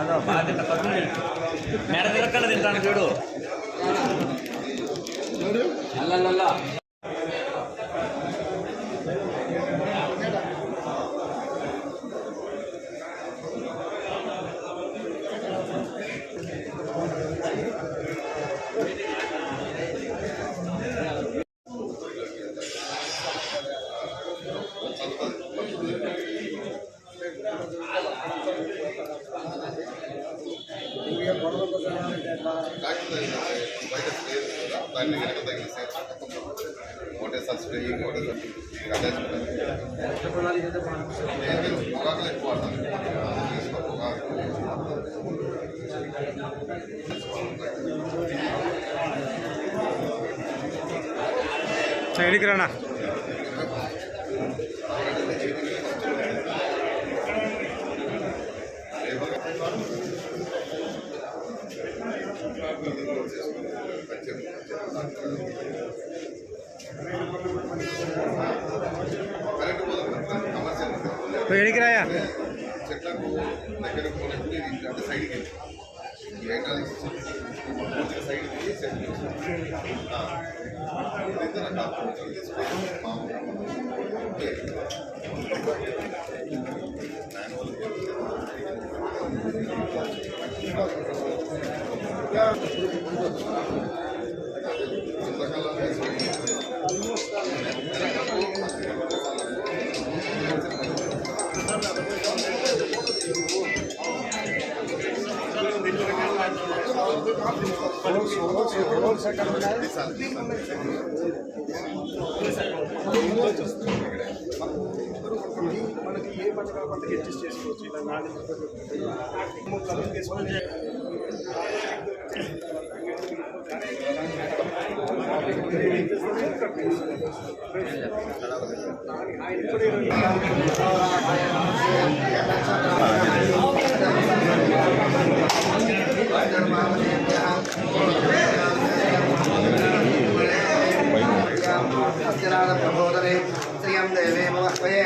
బాగా తింటా. కడుపు మెడ తిరక్కల తింటాను చూడు. అల్లల్లల్లా ఒకటేసారి స్ప్రేయింగ్ ఒకటేసారి అటాచ్మెంట్ పొగాకులు ఎక్కువ వాడతాను తీసుకో పొగాకు సైడ్కి రానా సైడ్కి రాయా? చెట్లకు దగ్గర పోయినప్పుడు ఇది అంటే సైడ్కి సైడ్కి వెళ్ళి సెట్ మనకి ఏ పథకాలు కొత్తగా అడ్జస్ట్ చేసుకోవచ్చు ఇలా నాలుగు కలెక్ట్ చేసుకొని ప్రబోధనే శ్రియం దేవే మహ్వయే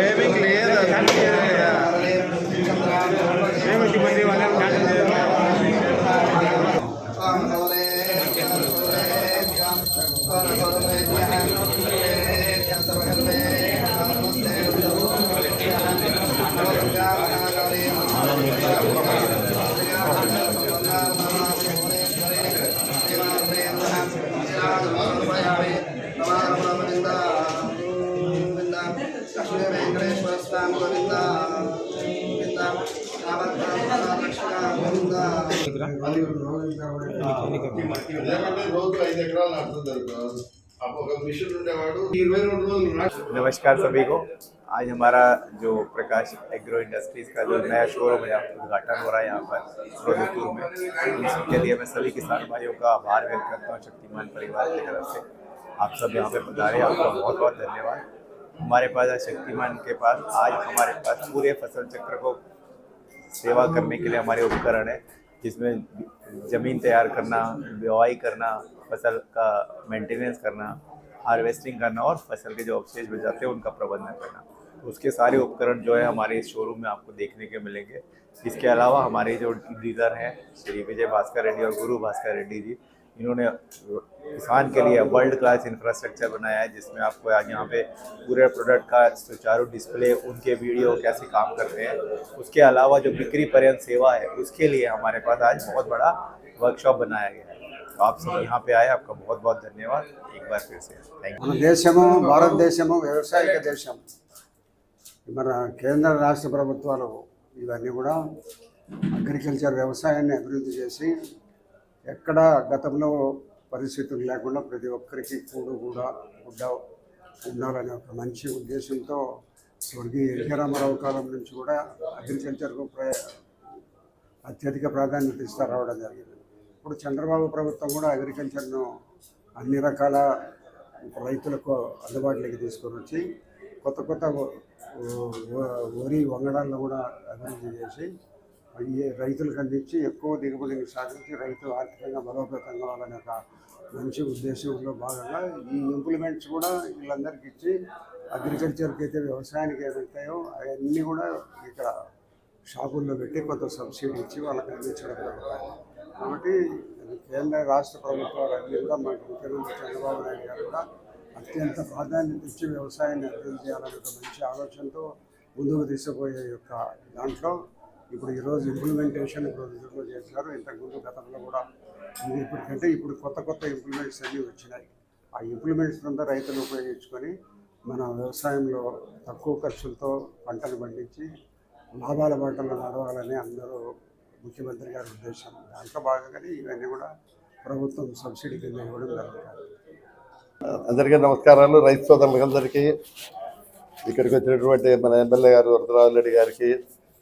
ఏమింగ్ లేదు దానికి ఏమిటి नमस्कार सभी को। आज हमारा जो प्रकाश एग्रो इंडस्ट्रीज़ का जो नया शोरूम है उद्घाटन हो रहा है यहाँ पर में। इसके लिए मैं सभी किसान भाइयों का आभार व्यक्त करता हूँ, शक्तिमान परिवार की तरफ़ से। आप सब यहाँ पे पधारे आपका बहुत बहुत धन्यवाद। हमारे पास आज शक्तिमान के पास, आज हमारे पास पूरे फ़सल चक्र को सेवा करने के लिए हमारे उपकरण है। जिसमें ज़मीन तैयार करना, बुआई करना, फ़सल का मेंटेनेंस करना हार्वेस्टिंग करना और फ़सल के जो अवशेष बच जाते हैं, उनका प्रबंधन करना। उसके सारे उपकरण जो है हमारे इस शोरूम में आपको देखने के मिलेंगे। इसके अलावा हमारे जो डीलर हैं, श्री विजय भास्कर रेड्डी और गुरु भास्कर रेड्डी जी इन्होंने किसान के लिए वर्ल्ड क्लास इंफ्रास्ट्रक्चर बनाया है जिसमें आपको आज यहाँ पे पूरे प्रोडक्ट का सुचारू डिस्प्ले उनके वीडियो कैसे काम करते हैं उसके अलावा जो बिक्री पर्यंत सेवा है उसके लिए हमारे पास आज बहुत बड़ा वर्कशॉप बनाया गया है तो आप सब यहाँ पे आए आपका बहुत बहुत धन्यवाद एक बार फिर से थैंक यू మన దేశము భారతదేశము వ్యవసాయక దేశం మన కేంద్ర రాష్ట్ర ప్రభుత్వాలు ఇవన్నీ కూడా అగ్రికల్చర్ వ్యవసాయాన్ని అభివృద్ధి చేసి ఎక్కడ గతంలో పరిస్థితులు లేకుండా ప్రతి ఒక్కరికి కూడు కూడా గుడ్డ ఉండాలనే ఒక మంచి ఉద్దేశంతో స్వర్గీయ ఎన్టీ రామారావు కాలం నుంచి కూడా అగ్రికల్చర్కు అత్యధిక ప్రాధాన్యత ఇస్తా రావడం జరిగింది. ఇప్పుడు చంద్రబాబు ప్రభుత్వం కూడా అగ్రికల్చర్ను అన్ని రకాల రైతులకు అందుబాటులోకి తీసుకొని వచ్చి కొత్త కొత్త వరి వంగడాలను కూడా అభివృద్ధి చేసి రైతులకు అందించి ఎక్కువ దిగుబడిని సాధించి రైతు ఆర్థికంగా బలోపేతం కావాలనే ఒక మంచి ఉద్దేశంలో భాగంగా ఈ ఇంప్లిమెంట్స్ కూడా వీళ్ళందరికీ ఇచ్చి అగ్రికల్చర్కి అయితే వ్యవసాయానికి ఏమవుతాయో అవన్నీ కూడా ఇక్కడ షాపుల్లో పెట్టి కొంత సబ్సిడీ ఇచ్చి వాళ్ళకి అందించడం జరుగుతుంది. కాబట్టి కేంద్ర రాష్ట్ర ప్రభుత్వాలు అన్నీ కూడా మనకి ముఖ్యమంత్రి చంద్రబాబు నాయుడు గారు కూడా అత్యంత ప్రాధాన్యత ఇచ్చి వ్యవసాయాన్ని అభివృద్ధి చేయాలనే ఒక మంచి ఆలోచనతో ముందుకు తీసుకుపోయే యొక్క దాంట్లో ఇప్పుడు ఈరోజు ఇంప్లిమెంటేషన్ ఇప్పుడు రిజర్వ్ చేశారు. ఇంతకుముందు గతంలో కూడా ఇప్పటికంటే ఇప్పుడు కొత్త కొత్త ఇంప్లిమెంట్స్ అన్నీ వచ్చినాయి. ఆ ఇంప్లిమెంట్స్ అంతా రైతులు ఉపయోగించుకొని మన వ్యవసాయంలో తక్కువ ఖర్చులతో పంటలు పండించి లాభాల పంటలు నడవాలని అందరూ ముఖ్యమంత్రి గారి ఉద్దేశం. దాంట్లో భాగంగానే ఇవన్నీ కూడా ప్రభుత్వం సబ్సిడీ కింద ఇవ్వడం జరుగుతుంది. అందరికీ నమస్కారాలు. రైతు సోదరులందరికీ ఇక్కడికి వచ్చినటువంటి మన ఎమ్మెల్యే గారు వరదరాజు రెడ్డి గారికి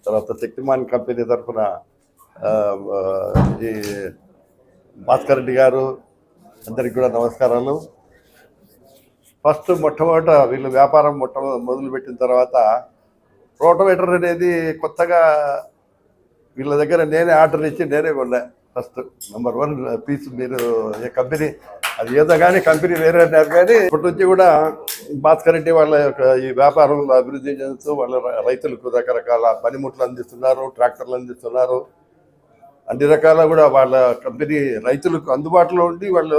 తర్వాత శక్తిమాన్ కంపెనీ తరఫున ఈ భాస్కర్ రెడ్డి గారు అందరికి కూడా నమస్కారాలు. ఫస్ట్ మొట్టమొదట వీళ్ళు వ్యాపారం మొట్ట మొదలుపెట్టిన తర్వాత రోటవేటర్ అనేది కొత్తగా వీళ్ళ దగ్గర నేనే ఆర్డర్ ఇచ్చి నేనే కొన్నా. ఫస్ట్ నెంబర్ వన్ పీస్ మీరు ఏ కంపెనీ అది ఏదో కానీ కంపెనీ వేరే అన్నారు కానీ ఇప్పటి నుంచి కూడా భాస్కర్ వాళ్ళ యొక్క ఈ వ్యాపారంలో అభివృద్ధి చెందుతూ వాళ్ళ రైతులకు రకరకాల పనిముట్లు అందిస్తున్నారు ట్రాక్టర్లు అందిస్తున్నారు. అన్ని రకాల కూడా వాళ్ళ కంపెనీ రైతులకు అందుబాటులో ఉండి వాళ్ళు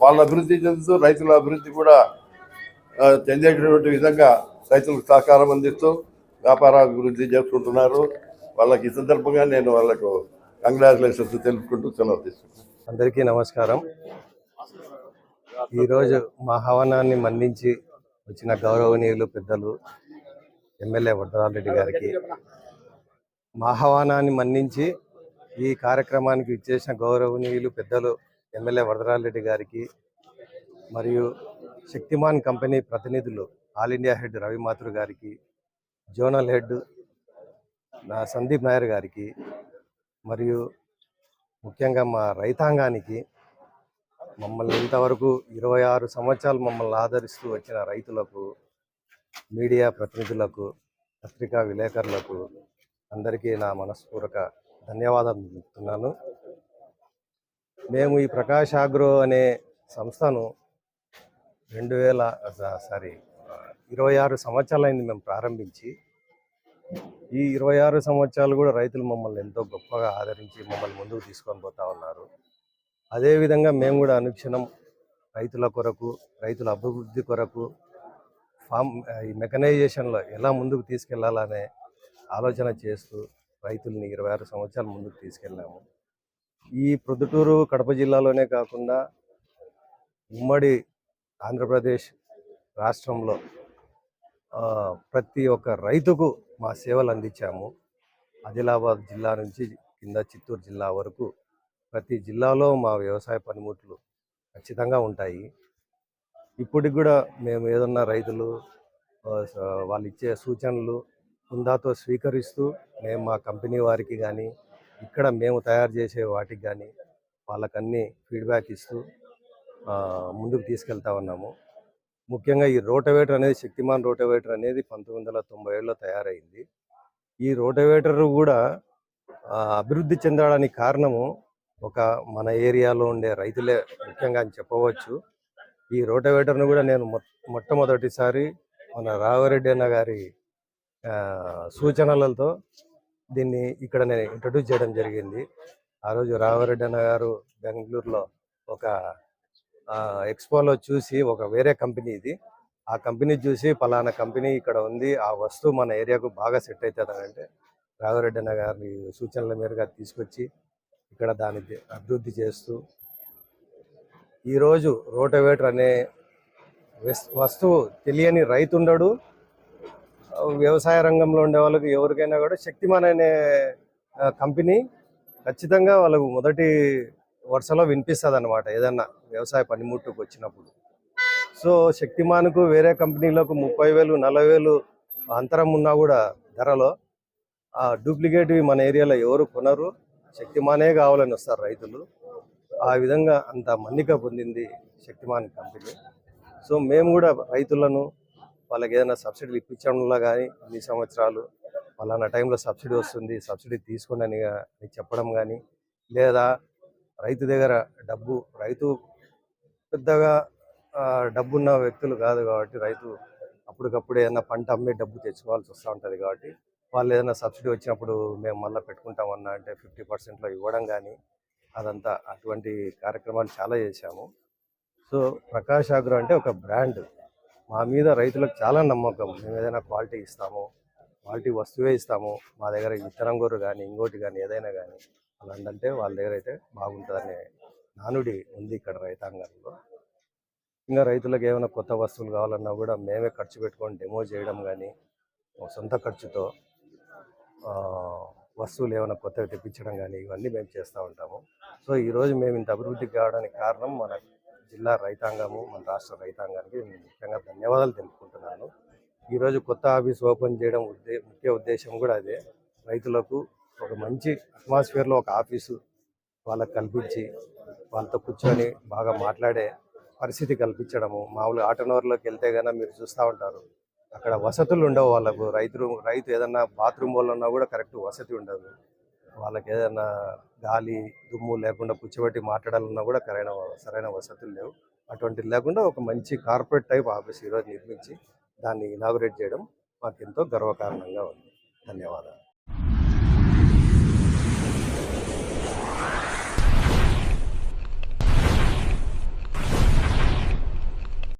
వాళ్ళ అభివృద్ధి చెందుతూ రైతుల అభివృద్ధి కూడా చెందేటటువంటి విధంగా రైతులకు సహకారం అందిస్తూ వ్యాపార అభివృద్ధి చేసుకుంటున్నారు వాళ్ళకి ఈ సందర్భంగా నేను వాళ్ళకు కంగ్రాచులేషన్స్ తెలుపుకుంటూ సెలవు తీసుకుంటాను అందరికీ నమస్కారం. ఈరోజు మా హవనాన్ని మన్నించి వచ్చిన గౌరవనీయులు పెద్దలు ఎమ్మెల్యే వడ్డరారెడ్డి గారికి మా ఆహ్వానాన్ని మన్నించి ఈ కార్యక్రమానికి ఇచ్చేసిన గౌరవనీయులు పెద్దలు ఎమ్మెల్యే వరదరారెడ్డి గారికి మరియు శక్తిమాన్ కంపెనీ ప్రతినిధులు ఆల్ ఇండియా హెడ్ రవి గారికి జోనల్ హెడ్ నా సందీప్ నాయర్ గారికి మరియు ముఖ్యంగా మా రైతాంగానికి మమ్మల్ని ఇంతవరకు ఇరవై ఆరు సంవత్సరాలు మమ్మల్ని ఆదరిస్తూ వచ్చిన రైతులకు మీడియా ప్రతినిధులకు పత్రికా విలేకరులకు అందరికీ నా మనస్పూర్వక ధన్యవాదాలు చెప్తున్నాను. మేము ఈ ప్రకాష్ ఆగ్రో అనే సంస్థను రెండు వేల సారీ ఇరవై ఆరు సంవత్సరాలైంది మేము ప్రారంభించి ఈ ఇరవై ఆరు సంవత్సరాలు కూడా రైతులు మమ్మల్ని ఎంతో గొప్పగా ఆదరించి మమ్మల్ని ముందుకు తీసుకొని పోతా ఉన్నారు. అదేవిధంగా మేము కూడా అనుక్షణం రైతుల కొరకు రైతుల అభివృద్ధి కొరకు ఫామ్ ఈ మెకనైజేషన్లో ఎలా ముందుకు తీసుకెళ్ళాలనే ఆలోచన చేస్తూ రైతుల్ని ఇరవై ఆరు సంవత్సరాలు ముందుకు తీసుకెళ్ళాము. ఈ ప్రొద్దుటూరు కడప జిల్లాలోనే కాకుండా ఉమ్మడి ఆంధ్రప్రదేశ్ రాష్ట్రంలో ప్రతి ఒక్క రైతుకు మా సేవలు అందించాము. ఆదిలాబాద్ జిల్లా నుంచి కింద చిత్తూరు జిల్లా వరకు ప్రతి జిల్లాలో మా వ్యవసాయ పనిముట్లు ఖచ్చితంగా ఉంటాయి. ఇప్పటికి కూడా మేము ఏదన్నా రైతులు వాళ్ళు ఇచ్చే సూచనలు హుందాతో స్వీకరిస్తూ మేము మా కంపెనీ వారికి కానీ ఇక్కడ మేము తయారు చేసే వాటికి కానీ వాళ్ళకన్నీ ఫీడ్బ్యాక్ ఇస్తూ ముందుకు తీసుకెళ్తా ఉన్నాము. ముఖ్యంగా ఈ రోటవేటర్ అనేది శక్తిమాన్ రోటవేటర్ అనేది పంతొమ్మిది వందల తొంభై ఏడులో తయారైంది. ఈ రోటవేటర్ కూడా అభివృద్ధి చెందడానికి కారణము ఒక మన ఏరియాలో ఉండే రైతులే ముఖ్యంగా అని చెప్పవచ్చు. ఈ రోటవేటర్ను కూడా నేను మొ మొట్టమొదటిసారి మన రాఘవరెడ్డి అన్న గారి సూచనలతో దీన్ని ఇక్కడ నేను ఇంట్రడ్యూస్ చేయడం జరిగింది. ఆ రోజు రాఘవరెడ్డి అన్న గారు బెంగళూరులో ఒక ఎక్స్పోలో చూసి ఒక వేరే కంపెనీ ఇది. ఆ కంపెనీ చూసి పలానా కంపెనీ ఇక్కడ ఉంది ఆ వస్తువు మన ఏరియాకు బాగా సెట్ అవుతుంది అంటే రాఘవరెడ్డి అన్న గారి సూచనల మేరగా తీసుకొచ్చి ఇక్కడ దాని అభివృద్ధి చేస్తూ ఈరోజు రోటవేటర్ అనే వస్తువు తెలియని రైతు ఉండడు వ్యవసాయ రంగంలో ఉండే వాళ్ళకి ఎవరికైనా కూడా శక్తిమాన్ అనే కంపెనీ ఖచ్చితంగా వాళ్ళకు మొదటి వరుసలో వినిపిస్తుంది అనమాట ఏదన్నా వ్యవసాయ పనిముట్టుకు వచ్చినప్పుడు. సో శక్తిమాన్కు వేరే కంపెనీలకు ముప్పై వేలు నలభై వేలు అంతరం ఉన్నా కూడా ధరలో ఆ డూప్లికేట్వి మన ఏరియాలో ఎవరు కొనరు. శక్తిమానే కావాలని వస్తారు రైతులు. ఆ విధంగా అంత మన్నిక పొందింది శక్తిమాన్ కంపెనీ. సో మేము కూడా రైతులను వాళ్ళకి ఏదైనా సబ్సిడీలు ఇప్పించడంలో కానీ అన్ని సంవత్సరాలు పలానా టైంలో సబ్సిడీ వస్తుంది సబ్సిడీ తీసుకోండి అని చెప్పడం కానీ లేదా రైతు దగ్గర డబ్బు రైతు పెద్దగా డబ్బున్న వ్యక్తులు కాదు కాబట్టి రైతు అప్పటికప్పుడు ఏదైనా పంట అమ్మే డబ్బు తెచ్చుకోవాల్సి వస్తూ ఉంటుంది కాబట్టి వాళ్ళు ఏదైనా సబ్సిడీ వచ్చినప్పుడు మేము మళ్ళీ పెట్టుకుంటామన్నా అంటే ఫిఫ్టీ పర్సెంట్లో ఇవ్వడం కానీ అదంతా అటువంటి కార్యక్రమాలు చాలా చేశాము. సో ప్రకాష్ అగ్రో అంటే ఒక బ్రాండ్. మా మీద రైతులకు చాలా నమ్మకం. మేము ఏదైనా క్వాలిటీ ఇస్తాము క్వాలిటీ వస్తువే ఇస్తాము. మా దగ్గర విత్తనం గొర్రె కానీ ఇంకోటి కానీ ఏదైనా కానీ అలాంటంటే వాళ్ళ దగ్గర అయితే బాగుంటుందనే నానుడి ఉంది ఇక్కడ రైతాంగంలో. ఇంకా రైతులకు ఏమైనా కొత్త వస్తువులు కావాలన్నా కూడా మేమే ఖర్చు పెట్టుకొని డెమో చేయడం కానీ సొంత ఖర్చుతో వస్తువులు ఏమైనా కొత్తగా తెప్పించడం కానీ ఇవన్నీ మేము చేస్తూ ఉంటాము. సో ఈరోజు మేము ఇంత అభివృద్ధి కావడానికి కారణం మన జిల్లా రైతాంగము మన రాష్ట్ర రైతాంగానికి ముఖ్యంగా ధన్యవాదాలు తెలుపుకుంటున్నాను. ఈరోజు కొత్త ఆఫీస్ ఓపెన్ చేయడం ఉద్దే ముఖ్య ఉద్దేశం కూడా అదే. రైతులకు ఒక మంచి అట్మాస్ఫియర్లో ఒక ఆఫీసు వాళ్ళకు కల్పించి వాళ్ళతో కూర్చొని బాగా మాట్లాడే పరిస్థితి కల్పించడము మామూలుగా ఆటోనవర్లోకి వెళ్తే కన్నా మీరు చూస్తూ ఉంటారు. అక్కడ వసతులు ఉండవు వాళ్ళకు. రైతు రైతు ఏదన్నా బాత్రూమ్ ఉన్నా కూడా కరెక్ట్ వసతి ఉండదు. వాళ్ళకి ఏదైనా గాలి దుమ్ము లేకుండా కూర్చోబెట్టి మాట్లాడాలన్నా కూడా సరైన సరైన వసతులు లేవు. అటువంటివి లేకుండా ఒక మంచి కార్పొరేట్ టైప్ ఆఫీస్ ఈరోజు నిర్మించి దాన్ని ఇనాగురేట్ చేయడం మాకు ఎంతో గర్వకారణంగా ఉంది. ధన్యవాదాలు.